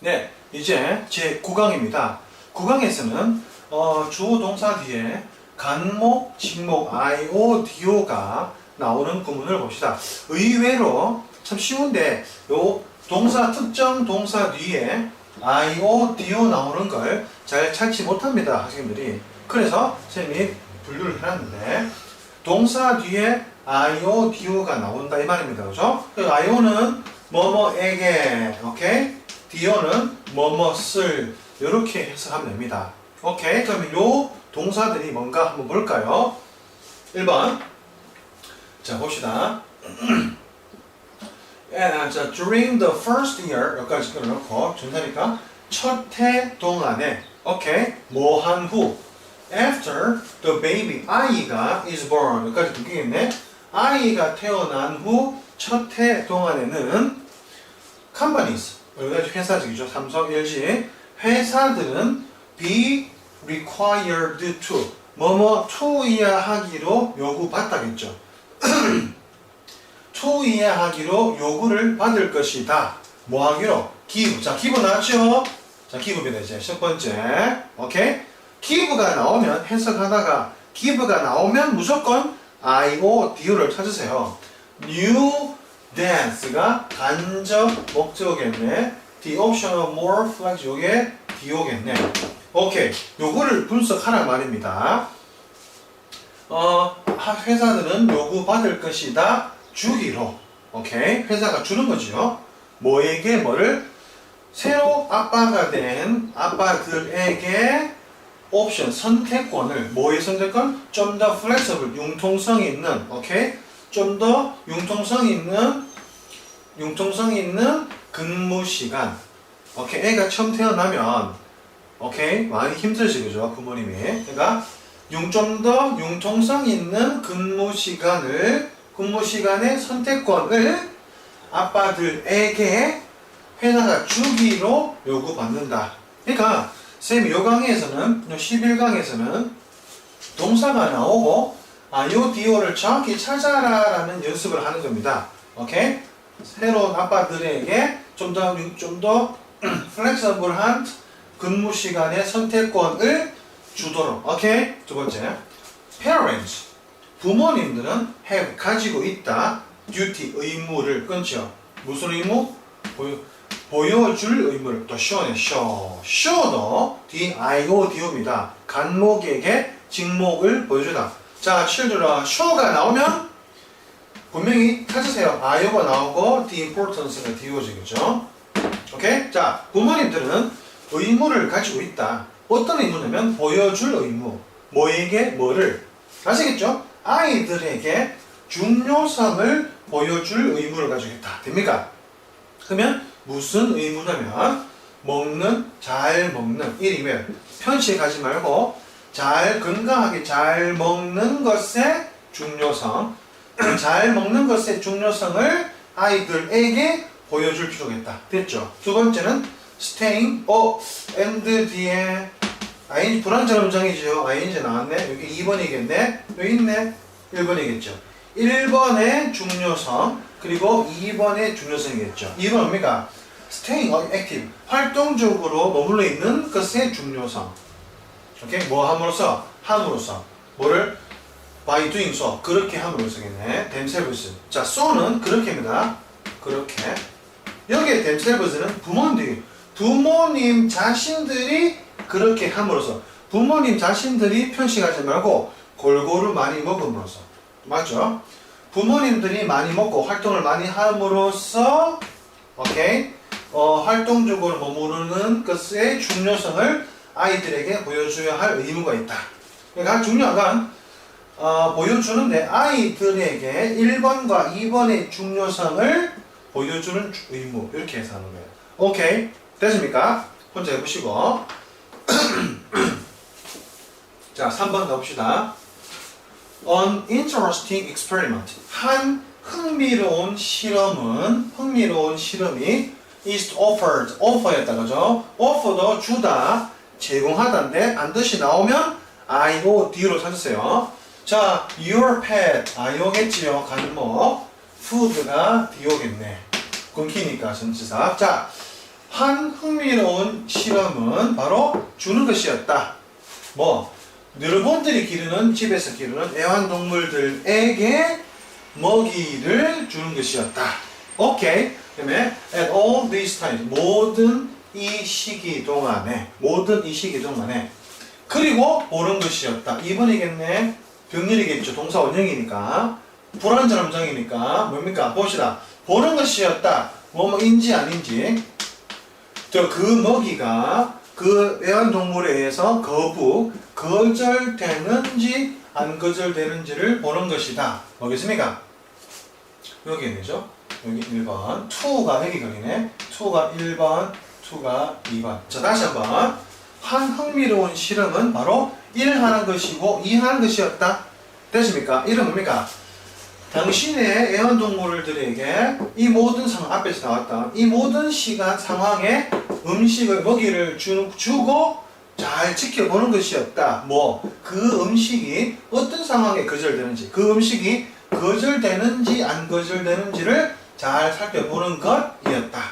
네, 이제 제 9강입니다. 9강에서는 어, 주어 동사 뒤에 간목, 직목, IO, DO가 나오는 구문을 봅시다. 의외로 참 쉬운데 요 동사 특정 동사 뒤에 IO, DO 나오는 걸 잘 찾지 못합니다. 학생들이. 그래서 선생님이 분류를 해놨는데 동사 뒤에 IO, DO가 나온다 이 말입니다. 그죠? 그 IO는 뭐뭐에게, 오케이? DO는 뭐뭐을 이렇게 해석하면 됩니다. 오케이? 그러면 요 동사들이 뭔가 한번 볼까요? 1번. 자, 봅시다. And, 자, during the first year 여기까지 끊어놓고 전사니까 첫 해 동안에 오케이 뭐 한 후 after the baby 아이가 is born 여기까지 듣기겠네 아이가 태어난 후 첫 해 동안에는 companies 여기까지 회사직이죠 삼성 LG 회사들은 be required to 뭐뭐 to이야 하기로 요구받다겠죠 to 이해하기로 요구를 받을 것이다. 뭐 하기로? give. 자, give 나왔죠? 자, give입니다. 이제 첫 번째. 오케이? give가 나오면 해석하다가 give가 나오면 무조건 IO, DO를 찾으세요. new dance가 간접 목적어겠네. the option of more flex 요게 DO겠네. 오케이. 요거를 분석하란 말입니다. 어, 하- 회사들은 요구 받을 것이다. 주기로. 오케이. 회사가 주는 거죠. 뭐에게 뭐를? 새로 아빠가 된 아빠들에게 옵션, 선택권을, 뭐의 선택권? 좀 더 플렉서블, 융통성 있는, 오케이? 좀 더 융통성 있는, 융통성 있는 근무 시간. 오케이? 애가 처음 태어나면, 오케이? 많이 힘들지, 그죠? 부모님이. 그러니까, 좀 더 융통성 있는 근무 시간을 근무 시간의 선택권을 아빠들에게 회사가 주기로 요구받는다. 그러니까 쌤이 요 강의에서는 요 11강에서는 동사가 나오고 아요 디오를 정확히 찾아라라는 연습을 하는 겁니다. 오케이? 새로운 아빠들에게 좀 더 좀더 플렉서블한 근무 시간의 선택권을 주도록. 오케이? 두 번째. parents 부모님들은 have 가지고 있다 duty 의무를 끊죠 무슨 의무 보여 보여줄 의무를 또 show네 show show도 d i o d입니다 간목에게 직목을 보여주다 자 children show가 나오면 분명히 찾으세요. I오가 나오고 the importance가 do지겠죠? 오케이? 자 부모님들은 의무를 가지고 있다. 어떤 의무냐면 보여줄 의무. 뭐에게 뭐를. 아시겠죠? 아이들에게 중요성을 보여줄 의무를 가지고 있다. 됩니까? 그러면 무슨 의무냐면 먹는 잘 먹는. 일이면 편식 하지 말고 잘 건강하게 잘 먹는 것의 중요성 잘 먹는 것의 중요성을 아이들에게 보여줄 필요가 있다. 됐죠? 두 번째는 staying 어 and 뒤에 ing 불완전 음정이죠. ing 나왔네. 여기 2번이겠네. 여기 있네. 1번이겠죠. 1번의 중요성 그리고 2번의 중요성이겠죠. 2번 뭡니까? staying active 활동적으로 머물러 있는 것의 중요성. 오케이? 뭐 함으로써 함으로써 뭐를 by doing so 그렇게 함으로써겠네. themselves. 자, so는 그렇게입니다. 그렇게. 여기에 themselves는 부모님들이 부모님 자신들이 그렇게 함으로써 부모님 자신들이 편식하지 말고 골고루 많이 먹음으로써 맞죠? 부모님들이 많이 먹고 활동을 많이 함으로써 오케이 어, 활동적으로 머무르는 것의 중요성을 아이들에게 보여줘야 할 의무가 있다. 그러니까 중요한 건 어, 보여주는데 아이들에게 1번과 2번의 중요성을 보여주는 주- 의무 이렇게 해서 하는 거예요. 오케이 됐습니까? 혼자 해보시고 자 3번 가봅시다. An interesting experiment 한 흥미로운 실험은 흥미로운 실험이 is offered offer였다 그죠? offer도 주다 제공하다인데 반드시 나오면 IO D로 찾으세요. 자, your pet IO겠지요 간목 food가 DO겠네. 끊기니까 전치사. 자, 한 흥미로운 실험은 바로 주는 것이었다. 뭐 여러분들이 기르는 집에서 기르는 애완동물들에게 먹이를 주는 것이었다. 오케이. 그다음에 at all these times 모든 이 시기 동안에 모든 이 시기 동안에 그리고 보는 것이었다. 2번이겠네. 병렬이겠죠. 동사 원형이니까 불완전한 정이니까 뭡니까? 봅시다. 보는 것이었다. 뭐뭐인지 아닌지 저 그 먹이가 그 애완동물에 의해서 거부 거절되는지 안 거절되는지를 보는 것이다. 뭐겠습니까? 여기 되죠? 여기 1번 2가 여기 걸리네 2가 1번 2가 2번 자 다시 한번 한 흥미로운 실험은 바로 1 하는 것이고 2 하는 것이었다 됐습니까? 1은 뭡니까? 당신의 애완동물들에게 이 모든 상황 앞에서 나왔던 이 모든 시간 상황에 음식을 먹이를 주, 주고 잘 지켜보는 것이었다. 뭐 그 음식이 어떤 상황에 거절되는지 그 음식이 거절되는지 안 거절되는지를 잘 살펴보는 것이었다.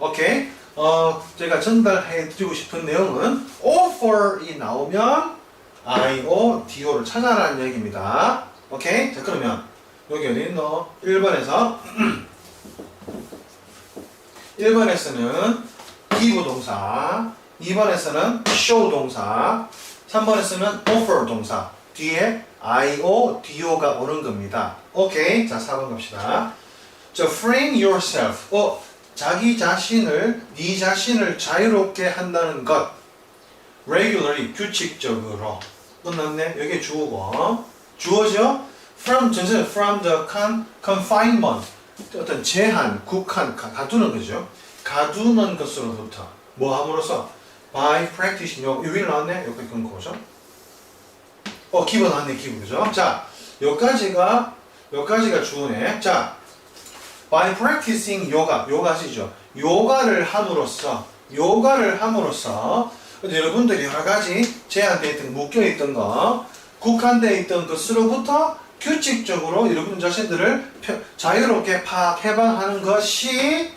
오케이. 어 제가 전달해 드리고 싶은 내용은 offer이 나오면 IO, DO를 찾아라는 얘기입니다. 오케이. 자 그러면 여기 어디 있노? 1번에서 1번에서는 give 동사 2번에서는 show 동사 3번에서는 offer 동사 뒤에 IO, DO가 오는 겁니다. 오케이 자 4번 갑시다. 자 frame yourself 어 자기 자신을 네 자신을 자유롭게 한다는 것. Regularly 규칙적으로. 끝났네. 여기 주어고 주어죠? From 전체 from the con, confinement. 어떤 제한 국한 가, 가두는 거죠. 가두는 것으로부터. 뭐 함으로써? By practicing. 요 여기 나왔네. 여기 거죠? 어 기본 나왔네. 기본. 그죠? 자 여기까지가 여기까지가 주어네. 자 by practicing yoga 요가시죠 요가를 함으로써 요가를 함으로써 근데 여러분들이 여러 가지 제한되어 있던 묶여 있던 거 국한되어 있던 것으로부터 규칙적으로 여러분 자신들을 펴- 자유롭게 파악 해방하는 것이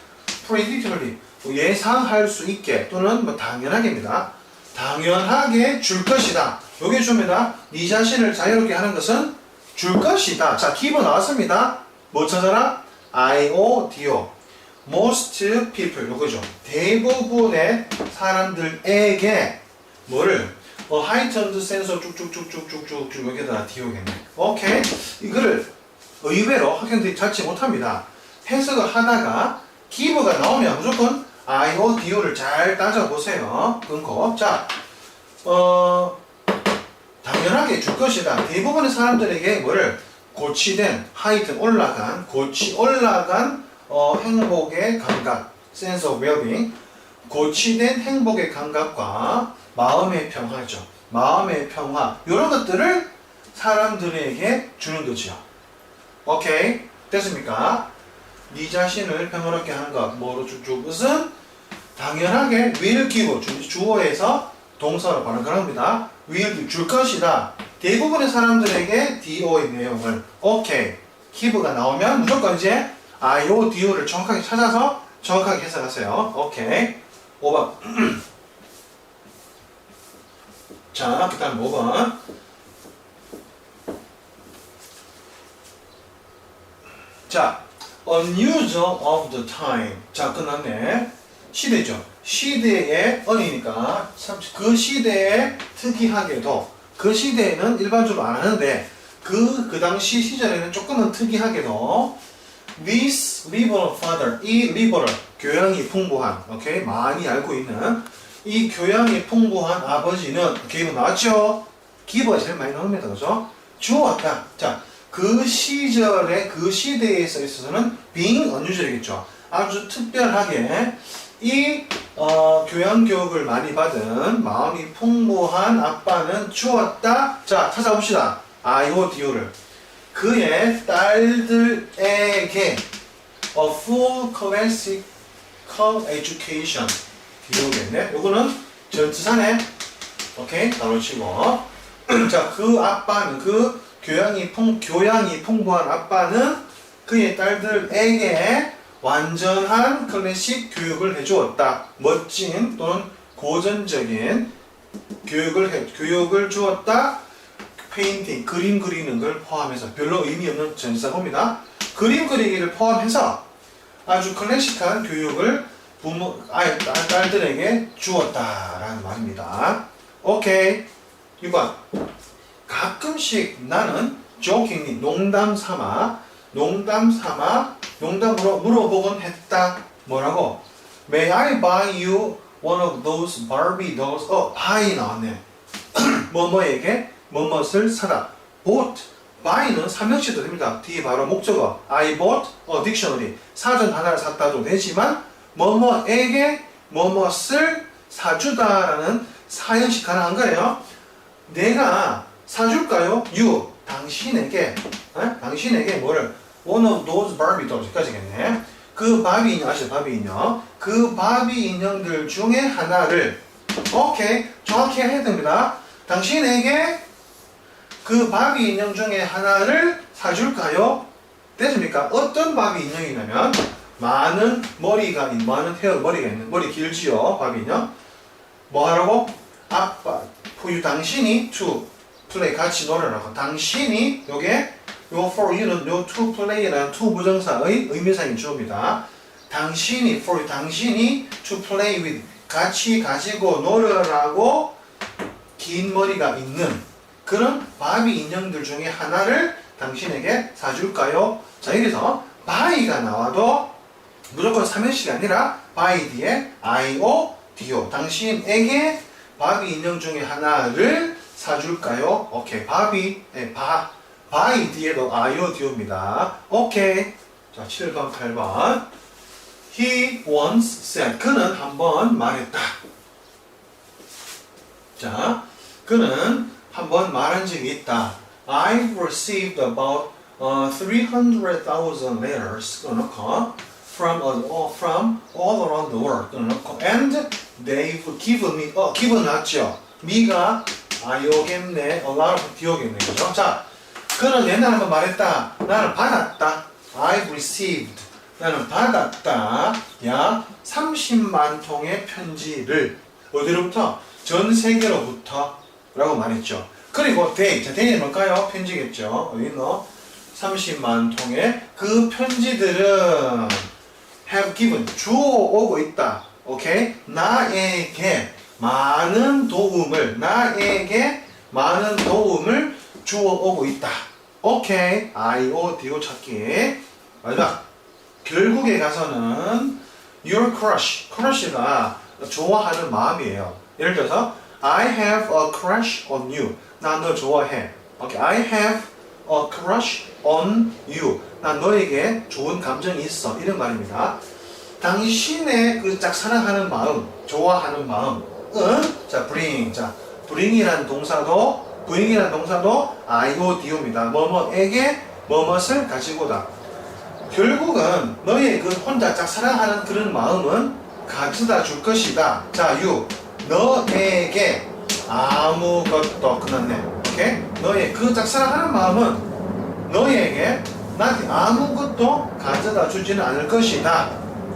predictably 뭐 예상할 수 있게 또는 뭐 당연하게입니다. 당연하게 줄 것이다. 요게 줍니다. 네 자신을 자유롭게 하는 것은 줄 것이다. 자, 기본 나왔습니다. 뭐 찾아라? I-O, D-O. Most people, 요거죠. 대부분의 사람들에게 뭐를 어, sense of 쭉쭉쭉쭉쭉쭉 여기다가 디오겠네. 오케이. 이거를 의외로 학생들이 찾지 못합니다. 해석을 하다가 기브가 나오면 무조건 IO, DO를 잘 따져보세요. 끊고. 자, 어, 당연하게 줄 것이다. 대부분의 사람들에게 뭐를 고치된, 하이튼 올라간, 고치, 올라간 어, 행복의 감각, sense 고치된 행복의 감각과 마음의 평화죠. 마음의 평화, 이런 것들을 사람들에게 주는 거죠. 오케이? 됐습니까? 네 자신을 평화롭게 하는 것, 뭐로 쭉쭉 것은 당연하게 will 주- 주어에서 동사로 바로 겁니다. will 줄 것이다. 대부분의 사람들에게 DO의 내용을 오케이, give가 나오면 무조건 이제 IO, DO를 정확하게 찾아서 정확하게 해석하세요. 오케이. 5번. 자, 그 다음 5번. 자, unusual of the time. 자, 끝났네. 시대죠. 시대의 언이니까 참그 시대에 특이하게도 그 시대에는 일반적으로 안 하는데 그, 그 당시 시절에는 조금은 특이하게도 this liberal father 이 liberal 교양이 풍부한 오케이 많이 알고 있는 이 교양이 풍부한 아버지는 기분 나왔죠? 기부가 제일 많이 나옵니다 그죠? 주었다 자 그 시절에 그 시대에 있어서는 being unusual이겠죠 아주 특별하게 이 어, 교양 교육을 많이 받은 마음이 풍부한 아빠는 주었다 자 찾아봅시다 아이오 디오를 그의 딸들에게 a full classical education 비교겠네. 요거는 전치사네. 오케이 바로 치고. 자, 그 아빠는 그 교양이 풍 교양이 풍부한 아빠는 그의 딸들에게 완전한 클래식 교육을 해주었다. 멋진 또는 고전적인 교육을 해, 교육을 주었다. 페인팅, 그림 그리는 걸 포함해서 별로 의미 없는 전사입니다. 그림 그리기를 포함해서 아주 클래식한 교육을 부모, 아이, 딸- 딸들에게 주었다라는 말입니다. 오케이. 6번. 가끔씩 나는 jokingly 농담 삼아 농담 삼아 농담으로 물어보곤 했다. 뭐라고? May I buy you one of those Barbie dolls? 어, buy 나왔네. 뭐뭐에게 뭐뭇을 사다. bought. buy는 삼형식도 됩니다. 뒤에 바로 목적어. I bought a dictionary. 사전 하나를 샀다도 되지만 뭐뭐에게 뭐뭇을 사주다라는 사형식 가능한 거예요. 내가 사줄까요? You. 당신에게. 에? 당신에게 뭐를? One of those Barbie dolls까지겠네. 그 바비 인형 아시죠? 바비 인형. 그 바비 인형들 중에 하나를 오케이 정확히 해야 됩니다. 당신에게 그 바비 인형 중에 하나를 사줄까요? 됐습니까? 어떤 바비 인형이냐면 많은 머리가 있- 많은 헤어 머리가 있는 머리 길지요 바비 인형. 뭐 하라고? 아빠 you 당신이 to play 같이 놀으라고 당신이 요게 요 for you는 요 to play라는 to 부정사의 의미상인 주어입니다. 당신이 for 당신이 to play with 같이 가지고 놀으라고 긴 머리가 있는 그런 바비 인형들 중에 하나를 당신에게 사줄까요? 자 여기서 buy가 나와도 무조건 삼형식이 아니라 buy 뒤에 io, do 당신에게 바비 인형 중에 하나를 사줄까요? 오케이 바비 네, 바 바이 뒤에도 아요 디오입니다. 오케이. 자, 7번, 8번. He once said. 그는 한 번 말했다. 자, 그는 한 번 말한 적이 있다. I've received about uh, 300,000 letters 끊어놓고 from all- from all around the world 끊어놓고 and they've given me 어 given 났죠. me가 아요겠네, a lot of 디오겠네, 그죠? 자, 그는 옛날에 한번 말했다. 나는 받았다. I've received. 나는 받았다. 야, 30만 통의 편지를 어디로부터? 전 세계로부터 라고 말했죠. 그리고 they. 자, they는 뭘까요? 편지겠죠. 어디 있노? 30만 통의 그 편지들은 have given. 주어 오고 있다. 오케이? 나에게 많은 도움을, 나에게 많은 도움을 주어 오고 있다. 오케이. I, O, D, O 찾기. 마지막. 결국에 가서는 your crush. crush가 좋아하는 마음이에요. 예를 들어서 I have a crush on you. 나너 좋아해. 오케이. I have a crush on you. 나 너에게 좋은 감정이 있어. 이런 말입니다. 당신의 그 짝 사랑하는 마음, 좋아하는 마음, 응? 자, bring. 자, bring이라는 동사도, bring이라는 동사도 IODO입니다. 뭐뭐에게 뭐뭇을 가지고다. 결국은 너의 그 혼자 짝사랑하는 그런 마음은 가져다 줄 것이다. 자, you. 너에게 아무것도 끝났네. 오케이? 너의 그 짝사랑하는 마음은 너에게 나한테 아무것도 가져다 주지는 않을 것이다.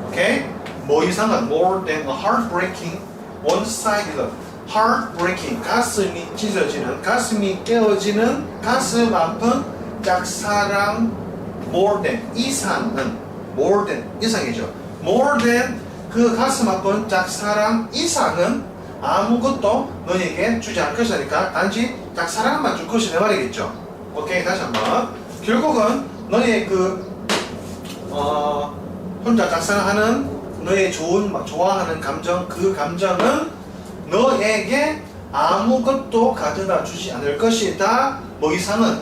오케이? 뭐 이상한 more than a heartbreaking one-sided heartbreaking 가슴이 찢어지는 가슴이 깨어지는 가슴 아픈 짝사랑 more than 이상은 more than 이상이죠. more than 그 가슴 아픈 짝사랑 이상은 아무것도 너에게 주지 않을 것이니까 단지 짝사랑만 줄 것이네 말이겠죠. 오케이 다시 한번 결국은 너의 그 어, 혼자 짝사랑하는 너의 좋은 좋아하는 감정 그 감정은 너에게 아무것도 가져다 주지 않을 것이다. 뭐 이상은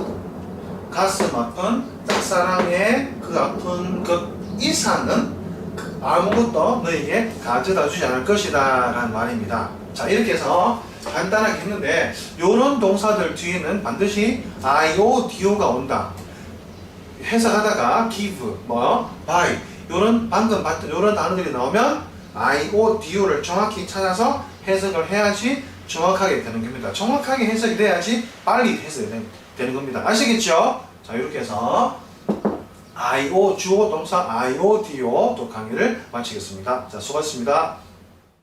가슴 아픈 짝사랑의 그 아픈 것 이상은 그 아무것도 너에게 가져다 주지 않을 것이다 라는 말입니다. 자 이렇게 해서 간단하게 했는데 이런 동사들 뒤에는 반드시 IO, DO가 온다. 해석하다가 give, 뭐, buy 이런 방금 봤던 이런 단어들이 나오면 IO, DO를 정확히 찾아서 해석을 해야지 정확하게 되는 겁니다. 정확하게 해석이 돼야지 빨리 해석이 되- 되는 겁니다. 아시겠죠? 자 이렇게 해서 IO 주어 동사 IODO 또 강의를 마치겠습니다. 자 수고하셨습니다.